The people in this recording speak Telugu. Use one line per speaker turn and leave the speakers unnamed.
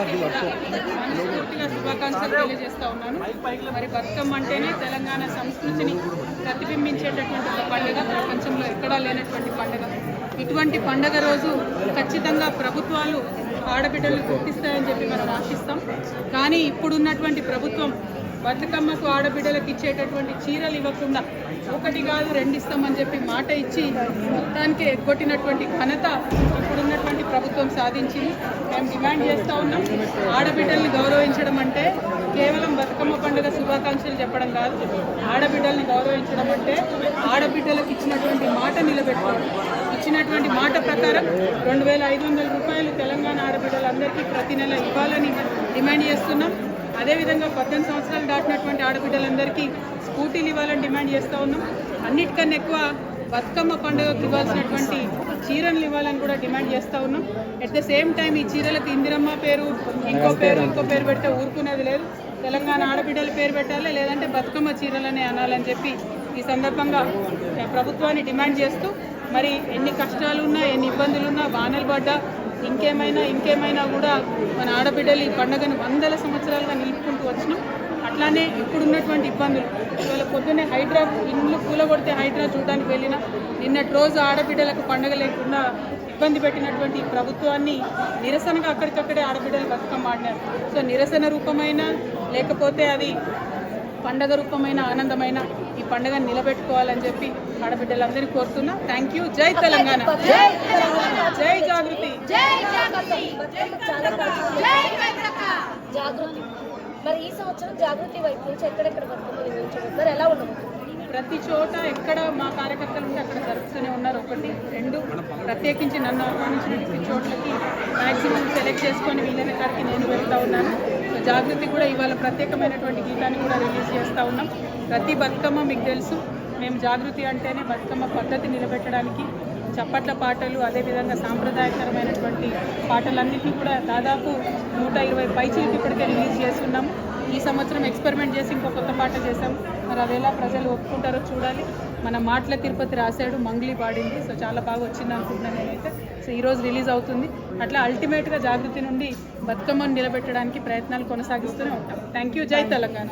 పుట్టిన శుభాకాంక్షలు తెలియజేస్తా ఉన్నాను. మరి బతుకమ్మ అంటేనే తెలంగాణ సంస్కృతిని ప్రతిబింబించేటటువంటి ఒక పండుగ. ప్రపంచంలో ఎక్కడా లేనటువంటి పండుగ. ఇటువంటి పండుగ రోజు ఖచ్చితంగా ప్రభుత్వాలు ఆడబిడ్డలు గుర్తిస్తాయని చెప్పి మనం ఆశిస్తాం. కానీ ఇప్పుడున్నటువంటి ప్రభుత్వం బతుకమ్మకు ఆడబిడ్డలకు ఇచ్చేటటువంటి చీరలు ఇవ్వకుండా ఒకటి కాదు రెండు ఇస్తామని చెప్పి మాట ఇచ్చి మొత్తానికి ఎగ్గొట్టినటువంటి ఘనత ఇప్పుడున్నటువంటి ప్రభుత్వం సాధించింది. మేము డిమాండ్ చేస్తూ ఉన్నాం. ఆడబిడ్డల్ని గౌరవించడం అంటే కేవలం బతుకమ్మ పండుగ శుభాకాంక్షలు చెప్పడం కాదు. ఆడబిడ్డల్ని గౌరవించడం అంటే ఆడబిడ్డలకు ఇచ్చినటువంటి మాట నిలబెట్టుకోవడం. ఇచ్చినటువంటి మాట ప్రకారం రెండు వేల ఐదు వందల రూపాయలు తెలంగాణ ఆడబిడ్డలందరికీ ప్రతి నెల ఇవ్వాలని డిమాండ్ చేస్తున్నాం. అదేవిధంగా పద్దెనిమిది సంవత్సరాలు దాటినటువంటి ఆడబిడ్డలందరికీ స్కూటీలు ఇవ్వాలని డిమాండ్ చేస్తూ ఉన్నాం. అన్నిటికన్నా ఎక్కువ బతుకమ్మ పండుగకు ఇవ్వాల్సినటువంటి చీరలు ఇవ్వాలని కూడా డిమాండ్ చేస్తూ ఉన్నాం. అట్ ద సేమ్ టైం ఈ చీరలకు ఇందిరమ్మ పేరు ఇంకో పేరు ఇంకో పేరు పెడితే ఊరుకునేది లేదు. తెలంగాణ ఆడబిడ్డల పేరు పెట్టాలి లేదంటే బతుకమ్మ చీరలనే అనాలని చెప్పి ఈ సందర్భంగా ప్రభుత్వాన్ని డిమాండ్ చేస్తూ మరి ఎన్ని కష్టాలున్నా ఎన్ని ఇబ్బందులున్నా వానలు పడ్డా ఇంకేమైనా ఇంకేమైనా కూడా మన ఆడబిడ్డలు ఈ పండుగను వందల సంవత్సరాలుగా నిలుపుకుంటూ వచ్చినాం. అట్లానే ఇప్పుడున్నటువంటి ఇబ్బందులు. ఇవాళ పొద్దున్నే హైడ్రా ఇండ్లు కూలగొడితే హైడ్రా చూడడానికి వెళ్ళిన నిన్నటి రోజు ఆడబిడ్డలకు పండగ లేకుండా ఇబ్బంది పెట్టినటువంటి ప్రభుత్వాన్ని నిరసనగా అక్కడికక్కడే ఆడబిడ్డలు బతుకం ఆడినారు. సో నిరసన రూపమైన లేకపోతే అది పండగ రూపమైన ఆనందమైన ఈ పండుగను నిలబెట్టుకోవాలని చెప్పి ఆడబిడ్డలందరినీ కోరుతున్నా. థ్యాంక్ యూ జై తెలంగాణ. జై జాగృతి.
జాగృతి. మరి ఈ సంవత్సరం జాగృతి వైపు నుంచి ఎక్కడెక్కడ బతుకమ్మ నిర్వహించబోతున్నారు ఎలా ఉండబోతుంది
ప్రతి చోట ఎక్కడ మా కార్యకర్తలు ఉంటే అక్కడ జరుపుతూనే ఉన్నారు. ఒకటి రెండు ప్రత్యేకించి నన్ను ఆహ్వానించినటువంటి చోట్లకి మ్యాక్సిమం సెలెక్ట్ చేసుకొని వీళ్ళని కాడికి నేను వెళ్తా ఉన్నాను. సో జాగృతి కూడా ఇవాళ ప్రత్యేకమైనటువంటి గీతాన్ని కూడా రిలీజ్ చేస్తూ ఉన్నాం. ప్రతి బతుకమ్మ మీకు తెలుసు. మేము జాగృతి అంటేనే బతుకమ్మ పద్ధతి నిలబెట్టడానికి చప్పట్ల పాటలు అదేవిధంగా సాంప్రదాయకరమైనటువంటి పాటలన్నింటినీ కూడా దాదాపు నూట ఇరవై పైచీలకి ఇప్పటికే రిలీజ్ చేస్తున్నాము ఈ సంవత్సరం ఎక్స్పెరిమెంట్ చేసి ఇంకో కొత్త పాట చేసాం మరి అది ఎలా ప్రజలు ఒప్పుకుంటారో చూడాలి. మన మాటల తిరుపతి రాశాడు మంగ్లీ పాడింది. సో చాలా బాగా వచ్చింది అనుకుంటున్నాను నేనైతే. సో ఈరోజు రిలీజ్ అవుతుంది. అట్లా అల్టిమేట్గా జాగృతి నుండి బతుకమ్మను నిలబెట్టడానికి ప్రయత్నాలు కొనసాగిస్తూనే ఉంటాం. థ్యాంక్ యూ జై తెలంగాణ.